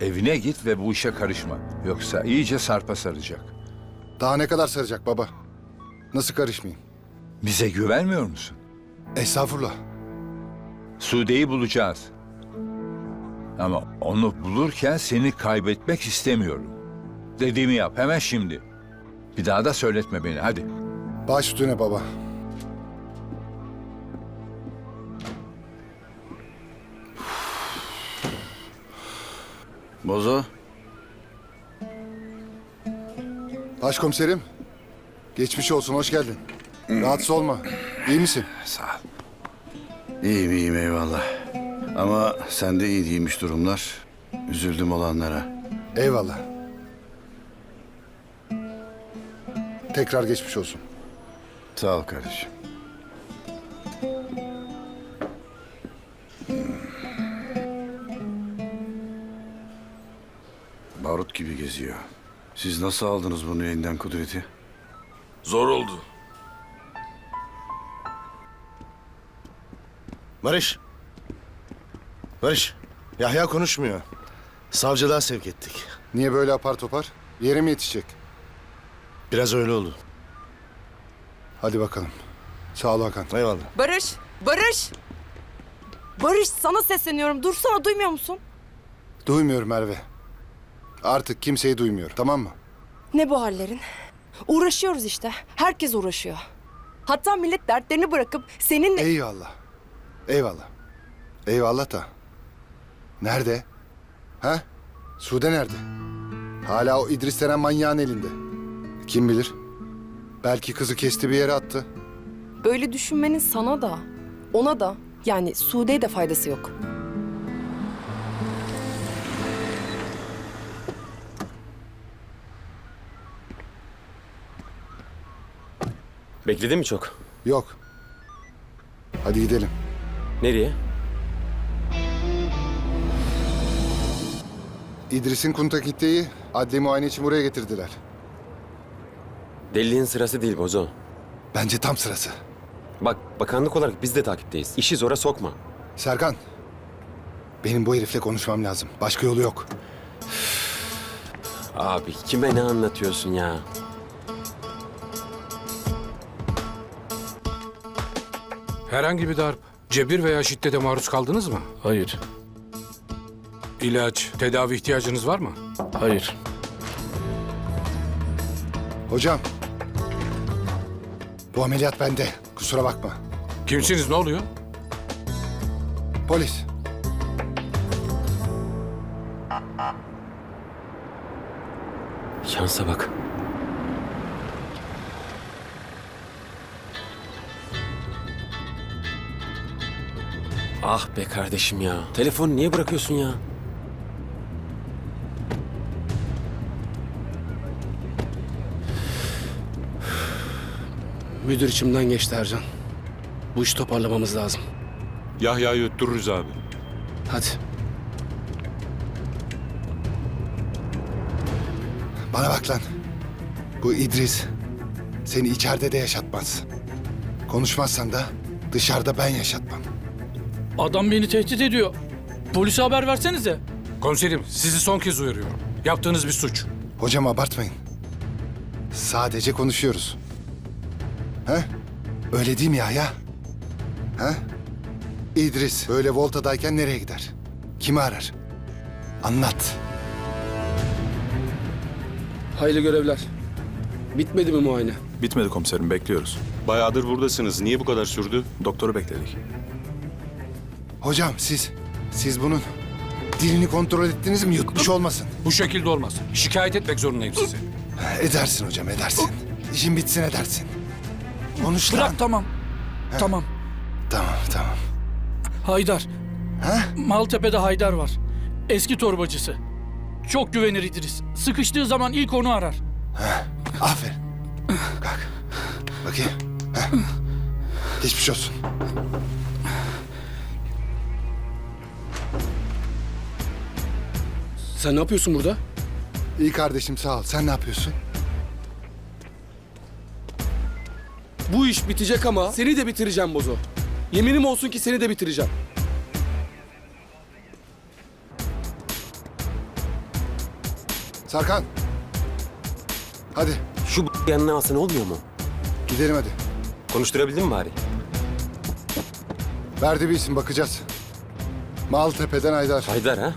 Evine git ve bu işe karışma. Yoksa iyice sarpa saracak. Daha ne kadar saracak baba? Nasıl karışmayayım? Bize güvenmiyor musun? Estağfurullah. Sude'yi bulacağız. Ama onu bulurken seni kaybetmek istemiyorum. Dediğimi yap hemen şimdi. Bir daha da söyletme beni hadi. Baş üstüne baba. Bozo, Başkomiserim. Geçmiş olsun, hoş geldin. Rahatsız olma. İyi misin? sağ ol. İyiyim iyiyim eyvallah. Ama sende iyi değilmiş durumlar. Üzüldüm olanlara. Eyvallah. Tekrar geçmiş olsun. Sağ ol kardeşim. Barut gibi geziyor. Siz nasıl aldınız bunu elinden kudreti? Zor oldu. Barış. Barış. Yahya konuşmuyor. Savcılığa sevk ettik. Niye böyle apar topar? Yere mi yetişecek? Biraz öyle oldu. Hadi bakalım. Sağ ol Hakan. Eyvallah. Barış, Barış. Barış sana sesleniyorum. Dursana duymuyor musun? Duymuyorum Merve. Artık kimseyi duymuyorum, tamam mı? Ne bu hallerin? Uğraşıyoruz işte. Herkes uğraşıyor. Hatta millet dertlerini bırakıp seninle... Eyvallah. Eyvallah. Eyvallah da. Nerede? Ha? Sude nerede? Hala o İdris denen manyağın elinde. Kim bilir? Belki kızı kesti bir yere attı. Böyle düşünmenin sana da, ona da, yani Sude'ye de faydası yok. Bekledin mi çok? Yok. Hadi gidelim. Nereye? İdris'in Kuntakitte'yi adli muayene için buraya getirdiler. Deliliğin sırası değil Bozo. Bence tam sırası. Bak bakanlık olarak biz de takipteyiz. İşi zora sokma. Serkan. Benim bu herifle konuşmam lazım. Başka yolu yok. Abi kime ne anlatıyorsun ya? Herhangi bir darp, cebir veya şiddete maruz kaldınız mı? Hayır, İlaç, tedavi ihtiyacınız var mı? hayır. Hocam. Bu ameliyat bende. Kusura bakma. Kimsiniz, ne oluyor? Polis. Şansa bak. Ah be kardeşim ya. Telefonu niye bırakıyorsun ya? Müdür içimden geçti Ercan. Bu işi toparlamamız lazım. Yahya'yı öttürürüz abi. Hadi. Bana bak lan. Bu İdris seni içeride de yaşatmaz. Konuşmazsan da dışarıda ben yaşatmam. Adam beni tehdit ediyor. Polise haber versenize. Komiserim, sizi son kez uyarıyorum. Yaptığınız bir suç. Hocam abartmayın. Sadece konuşuyoruz. He? Öyle değil mi Yahya? He? İdris böyle voltadayken nereye gider? Kimi arar? Anlat. Hayırlı görevler. Bitmedi mi muayene? Bitmedi komiserim bekliyoruz. Bayağıdır buradasınız. Niye bu kadar sürdü? Doktoru bekledik. Hocam siz, siz bunun dilini kontrol ettiniz mi? Yutmuş olmasın. Bu şekilde olmaz. Şikayet etmek zorundayım sizi. Edersin hocam edersin. İşin bitsin edersin. Konuş lan. Bırak tamam. Tamam. Tamam tamam. Haydar. Ha? Maltepe'de Haydar var. Eski torbacısı. Çok güvenir İdris. Sıkıştığı zaman ilk onu arar. Aferin. Kalk. Bakayım. Heh. Geçmiş olsun. Sen ne yapıyorsun burada? İyi kardeşim sağ ol. Sen ne yapıyorsun? Bu iş bitecek ama seni de bitireceğim Bozo. Yeminim olsun ki seni de bitireceğim. Sarkan. Hadi Şu b- yanına alsana olmuyor mu? gidelim hadi. Konuşturabildin mi bari? Verdi bir isim bakacağız. Maltepe'den Aydar. Haydar ha?